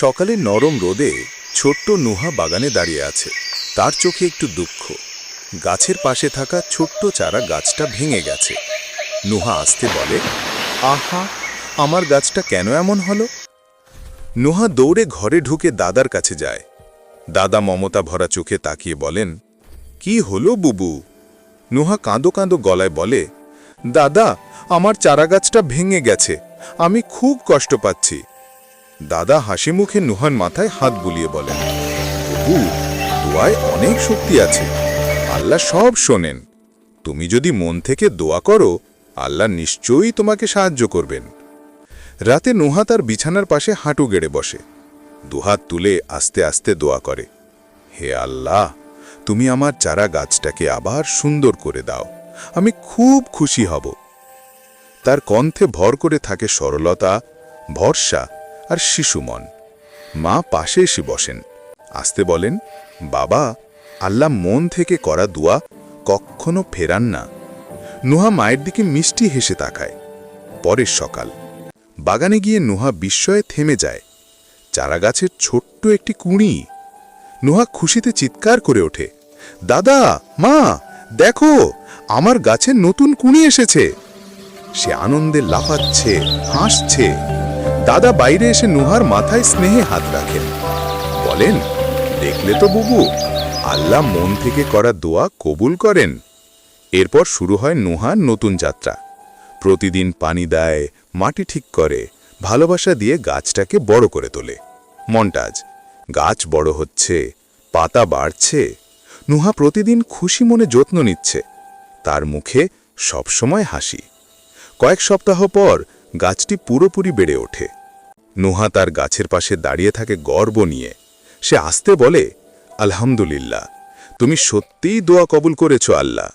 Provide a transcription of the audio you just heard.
সকালে নরম রোদে ছোট্ট নুহা বাগানে দাঁড়িয়ে আছে। তার চোখে একটু দুঃখ। গাছের পাশে থাকা ছোট্ট চারা গাছটা ভেঙে গেছে। নুহা আসতে বলে, আহা, আমার গাছটা কেন এমন হলো? নুহা দৌড়ে ঘরে ঢুকে দাদার কাছে যায়। দাদা মমতা ভরা চোখে তাকিয়ে বলেন, কি হলো বুবু? নুহা কাঁদো কাঁদো গলায় বলে, দাদা, আমার চারাগাছটা ভেঙে গেছে। আমি খুব কষ্ট পাচ্ছি। দাদা হাসি মুখে নুহার মাথায় হাত বুলিয়ে বলেন বুবু দোয়ায় অনেক শক্তি আছে। আল্লাহ সব শোনেন। তুমি যদি মন থেকে দোয়া করো, আল্লাহ নিশ্চয়ই তোমাকে সাহায্য করবেন। রাতে নুহা তার বিছানার পাশে হাঁটু গেড়ে বসে। দুহাত তুলে আস্তে আস্তে দোয়া করে, হে আল্লাহ, তুমি আমার চারা গাছটাকে আবার সুন্দর করে দাও। আমি খুব খুশি হব। তার কণ্ঠে ভর করে থাকে সরলতা, ভরসা আর শিশুমন মা পাশে এসে বসেন। আসতে বলেন, বাবা, আল্লাহ মন থেকে করা দোয়া কখনো ফেরান না। নুহা মায়ের দিকে মিষ্টি হেসে তাকায়। পরের সকাল। বাগানে গিয়ে নুহা বিস্ময়ে থেমে যায়। চারাগাছের ছোট্ট একটি কুঁড়ি। নুহা খুশিতে চিৎকার করে ওঠে, দাদা, মা, দেখো, আমার গাছে নতুন কুঁড়ি এসেছে। সে আনন্দে লাফাচ্ছে, হাসছে। দাদা বাইরে এসে নুহার মাথায় স্নেহে হাত রাখেন। বলেন, দেখলে তো বুবু, আল্লাহ মন থেকে করা দোয়া কবুল করেন। এরপর শুরু হয় নুহার নতুন যাত্রা। প্রতিদিন পানি দেয়, মাটি ঠিক করে, ভালোবাসা দিয়ে গাছটাকে বড় করে তোলে। মন্টাজ গাছ বড় হচ্ছে, পাতা বাড়ছে, নুহা প্রতিদিন খুশি মনে যত্ন নিচ্ছে। তার মুখে সবসময় হাসি। কয়েক সপ্তাহ পর গাছটি পুরোপুরি বেড়ে ওঠে। নোহা তার গাছের পাশে দাঁড়িয়ে থাকে গর্ব নিয়ে। সে আসতে বলে, আলহামদুলিল্লাহ, তুমি সত্যিই দোয়া কবুল করেছ আল্লাহ।